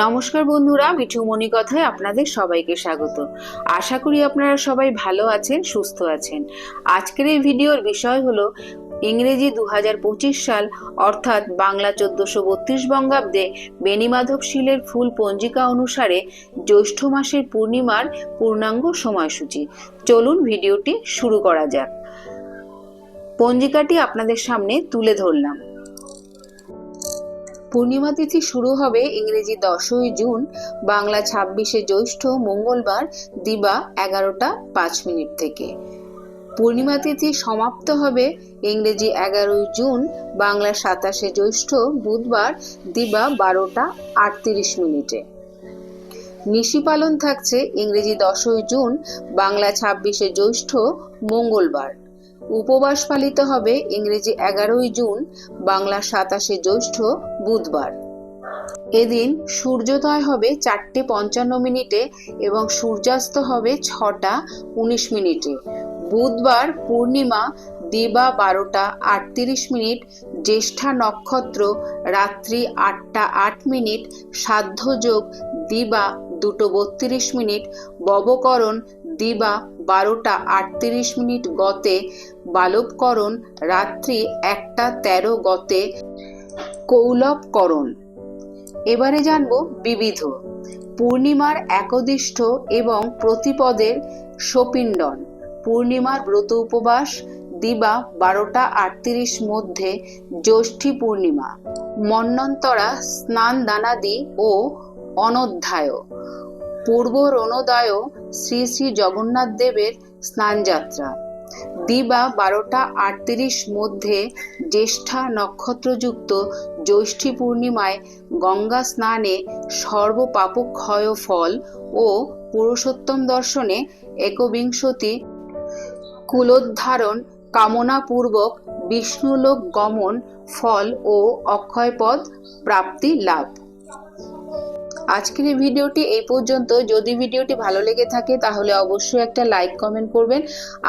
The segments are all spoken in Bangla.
নমস্কার বন্ধুরা মিঠুমণি কথায় আপনাদের সবাইকে স্বাগত। আশা করি আপনারা সবাই ভালো আছেন, সুস্থ আছেন। আজকের এই ভিডিওর বিষয় হলো ইংরেজি দু হাজার পঁচিশ সাল, অর্থাৎ বাংলা চোদ্দশো বত্রিশ বঙ্গাব্দে বেণীমাধব শীলের ফুল পঞ্জিকা অনুসারে জ্যৈষ্ঠ মাসের পূর্ণিমার পূর্ণাঙ্গ সময়সূচি। চলুন ভিডিওটি শুরু করা যাক। পঞ্জিকাটি আপনাদের সামনে তুলে ধরলাম। পূর্ণিমা তিথি শুরু হবে ইংরেজি দশই জুন, বাংলা ছাব্বিশে জ্যৈষ্ঠ মঙ্গলবার, দিবা এগারোটা পাঁচ মিনিট থেকে। পূর্ণিমা তিথি সমাপ্ত হবে ইংরেজি এগারোই জুন, বাংলা সাতাশে জ্যৈষ্ঠ বুধবার, দিবা বারোটা আটত্রিশ মিনিটে। নিশি পালন থাকছে ইংরেজি দশই জুন, বাংলা ছাব্বিশে জ্যৈষ্ঠ মঙ্গলবার। উপবাস পালিত হবে ইংরেজি এগারোই জুন, বাংলা সাতাশে জ্যৈষ্ঠ, বুধবার। এদিন সূর্যোদয় হবে চারটে পঞ্চান্ন মিনিটে এবং সূর্যাস্ত হবে ছটা উনিশ মিনিটে। বুধবার পূর্ণিমা দিবা বারোটা আটত্রিশ মিনিট, জ্যেষ্ঠা নক্ষত্র রাত্রি আটটা আট মিনিট, সাধ্যযোগ দিবা দুটো বত্রিশ মিনিট, ববকরণ দিবা বারোটা আটত্রিশ মিনিট গতে বালবকরণ, রাত্রি একটা তেরো গতে কৌলবকরণ। এবারে জানব বিবিধ। পূর্ণিমার একদিষ্ঠ এবং প্রতিপদের সপিণ্ডন। পূর্ণিমার ব্রত উপবাস, দিবা বারোটা আটত্রিশ মধ্যে জ্যৈষ্ঠী পূর্ণিমা। মন্নন্তরা স্নান দানাদি ও অনধ্যায়। পূর্ব রণোদয় শ্রী শ্রী জগন্নাথ দেবের স্নানযাত্রা। দিবা বারোটা আটত্রিশ মধ্যে জ্যেষ্ঠা নক্ষত্রযুক্ত জ্যৈষ্ঠী পূর্ণিমায় গঙ্গা স্নানে সর্বপাপক্ষয় ফল ও পুরুষোত্তম দর্শনে একবিংশতি কুলোদ্ধারণ কামনাপূর্বক বিষ্ণুলোক গমন ফল ও অক্ষয়পদ প্রাপ্তি লাভ। আজকের এই ভিডিওটি এই পর্যন্ত। যদি ভিডিওটি ভালো লেগে থাকে, তাহলে অবশ্যই একটা লাইক, কমেন্ট করবেন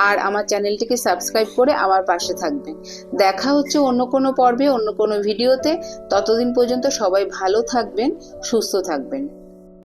আর আমার চ্যানেলটিকে সাবস্ক্রাইব করে আমার পাশে থাকবেন। দেখা হচ্ছে অন্য কোনো পর্বে, অন্য কোনো ভিডিওতে। ততদিন পর্যন্ত সবাই ভালো থাকবেন, সুস্থ থাকবেন।